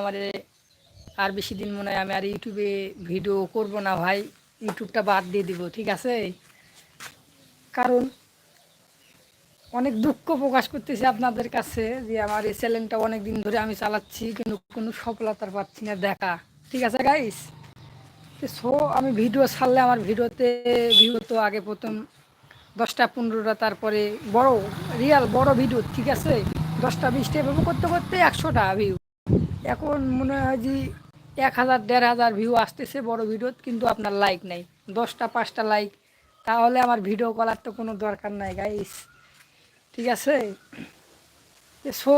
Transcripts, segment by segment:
আমার আর বেশি দিন মনে হয় আমি আর ইউটিউবে ভিডিও করব না ভাই, ইউটিউবটা বাদ দিয়ে দিব, ঠিক আছে? কারণ অনেক দুঃখ প্রকাশ করতেছি আপনাদের কাছে যে আমার এই চ্যানেলটা অনেক দিন ধরে আমি চালাচ্ছি, কিন্তু কোনো সফলতার পাচ্ছি না দেখা, ঠিক আছে গাইস সো আমি ভিডিও ছাড়লে আমার ভিডিওতে ভিউ তো আগে প্রথম দশটা পনেরোটা, তারপরে বড় রিয়াল বড় ভিডিও ঠিক আছে? দশটা, বিশটা, এভাবে করতে করতে একশোটা ভিউ এখন মনে হয় যে এক হাজার, দেড় হাজার ভিউ আসতেছে বড় ভিডিও কিন্তু আপনার লাইক নেই। দশটা, পাঁচটা লাইক তাহলে আমার ভিডিও করার তো কোনো দরকার নাই গাইস ঠিক আছে? সো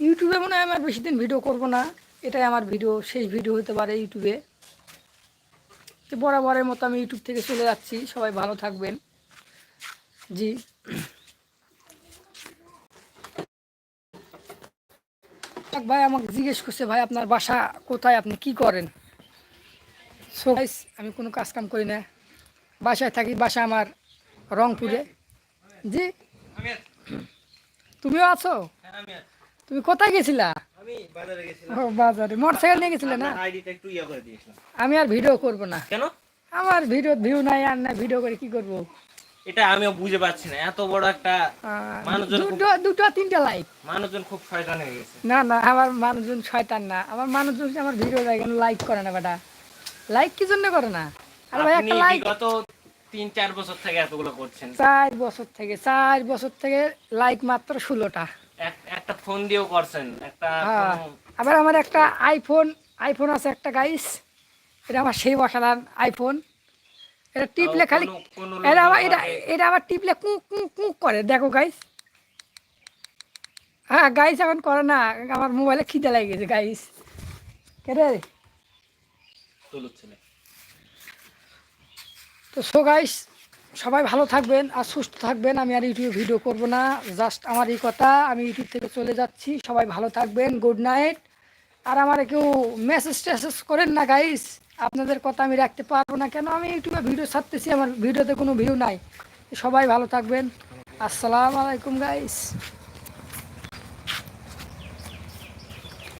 ইউটিউবে মনে হয় আমার বেশি দিন ভিডিও করব না। এটাই আমার ভিডিও শেষ ভিডিও হতে পারে ইউটিউবে বরাবরের মতো আমি ইউটিউব থেকে চলে যাচ্ছি। সবাই ভালো থাকবেন। জি। এক ভাই আমাকে জিজ্ঞেস করছে ভাই আপনার বাসা কোথায়? আপনি কি করেন? সো আমি কোনো কাজ কাম করি না। বাসায় থাকি বাসা আমার রংপুরে। জি? তুমিও আছো? তুমি কোথায় গেছিলা? আমি বাজারে গেছিলাম। মোটর সাইকেল নিয়ে গেছিলে না? আমি আর ভিডিও করব না। কেন? আমার ভিডিও ভিউ নাই আর না ভিডিও করে কি করব? এটা আমিও বুঝে পাচ্ছি না। এত বড় একটা মানুষজন দুটো দুটো তিনটা লাইক মানুষজন খুব শয়তান হয়ে গেছে। না না আমার মানুষজন শয়তান না। আমার মানুষজন আমার ভিডিও দেখে লাইক করে না বেটা। লাইক কি জন্য করে না? আরে ভাই একটা লাইক বিগত তিন চার বছর থেকে এতগুলো করছেন। চার বছর থেকে চার বছর থেকে লাইক মাত্র ষোলোটা। এক- একটা ফোন দিয়েও করছেন একটা হ্যাঁ। আবার আমার একটা আইফোন আইফোন আছে একটা গাইস এটা আমার সেই অসাধারণ আইফোন এটা টিপলে খালি এটা আবার এটা এটা আবার টিপলে কুক কুক কুক করে। দেখো গাইস হ্যাঁ গাইস এখন করে না। আমার মোবাইলে খিদে লাগে গেছে গাইস কেটে তো সো গাইস সবাই ভালো থাকবেন আর সুস্থ থাকবেন। আমি আর ইউটিউবে ভিডিও করব না। জাস্ট আমার এই কথা। আমি ইউটিউব থেকে চলে যাচ্ছি। সবাই ভালো থাকবেন। গুড নাইট আর আমার কেউ মেসেজ টেসেজ করেন না গাইস আপনাদের কথা আমি রাখতে পারব না। কেন? আমি ইউটিউবে ভিডিও ছাড়তেছি, আমার ভিডিওতে কোনো ভিউ নাই। সবাই ভালো থাকবেন। আসসালামু আলাইকুম গাইস